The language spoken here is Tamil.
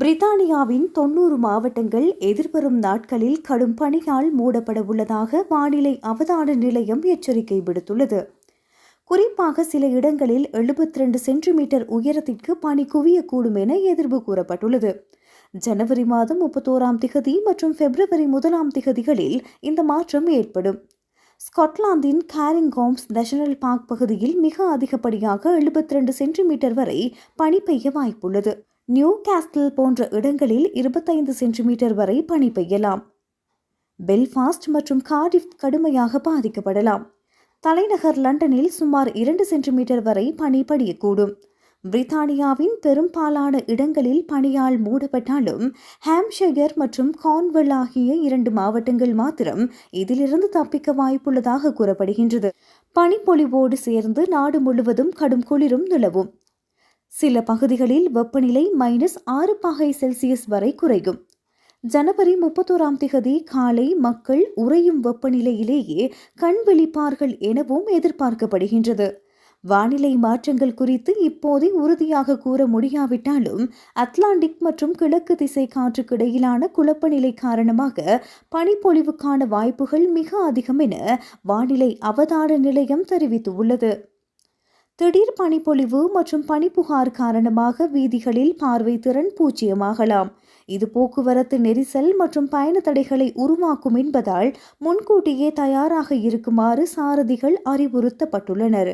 பிரித்தானியாவின் தொன்னூறு மாவட்டங்கள் எதிர்வரும் நாட்களில் கடும் பனியால் மூடப்பட உள்ளதாக வானிலை அவதான நிலையம் எச்சரிக்கை விடுத்துள்ளது. குறிப்பாக சில இடங்களில் 72 சென்டிமீட்டர் உயரத்திற்கு பனி குவியக்கூடும் என எதிர்வு கூறப்பட்டுள்ளது. ஜனவரி மாதம் முப்பத்தோராம் திகதி மற்றும் பிப்ரவரி முதலாம் திகதிகளில் இந்த மாற்றம் ஏற்படும். ஸ்காட்லாந்தின் கேரிங்காம்ஸ் நேஷனல் பார்க் பகுதியில் மிக அதிகப்படியாக 72 சென்டிமீட்டர் வரை பனி பெய்ய வாய்ப்புள்ளது. நியூ காஸ்டில் போன்ற இடங்களில் 25 சென்டிமீட்டர் வரை பனி பெய்யலாம். பெல்ஃபாஸ்ட் மற்றும் கார்டிஃப் கடுமையாக பாதிக்கப்படலாம். தலைநகர் லண்டனில் சுமார் இரண்டு சென்டிமீட்டர் வரை பனி படியக்கூடும். பிரித்தானியாவின் பெரும்பாலான இடங்களில் பனியால் மூடப்பட்டாலும் ஹாம்ஷயர் மற்றும் கார்ன்வெல் ஆகிய இரண்டு மாவட்டங்கள் மாத்திரம் இதிலிருந்து தப்பிக்க வாய்ப்புள்ளதாக கூறப்படுகின்றது. பனிப்பொழிவோடு சேர்ந்து நாடு முழுவதும் கடும் குளிரும் நிலவும். சில பகுதிகளில் வெப்பநிலை மைனஸ் ஆறு பாகை செல்சியஸ் வரை குறையும். ஜனவரி முப்பத்தோராம் திகதி காலை மக்கள் உறையும் வெப்பநிலையிலேயே கண் விழிப்பார்கள் எனவும் எதிர்பார்க்கப்படுகின்றது. வானிலை மாற்றங்கள் குறித்து இப்போதே உறுதியாக கூற முடியாவிட்டாலும் அட்லாண்டிக் மற்றும் கிழக்கு திசை காற்றுக்கு இடையிலான குழப்பநிலை காரணமாக பனிப்பொழிவுக்கான வாய்ப்புகள் மிக அதிகம் என வானிலை அவதார நிலையம் தெரிவித்துள்ளது. திடீர் பனிப்பொழிவு மற்றும் பனிப்புகார் காரணமாக வீதிகளில் பார்வை திறன் பூஜ்ஜியமாகலாம். இது போக்குவரத்து நெரிசல் மற்றும் பயண தடைகளை உருவாக்கும் என்பதால் முன்கூட்டியே தயாராக இருக்குமாறு சாரதிகள் அறிவுறுத்தப்பட்டுள்ளனர்.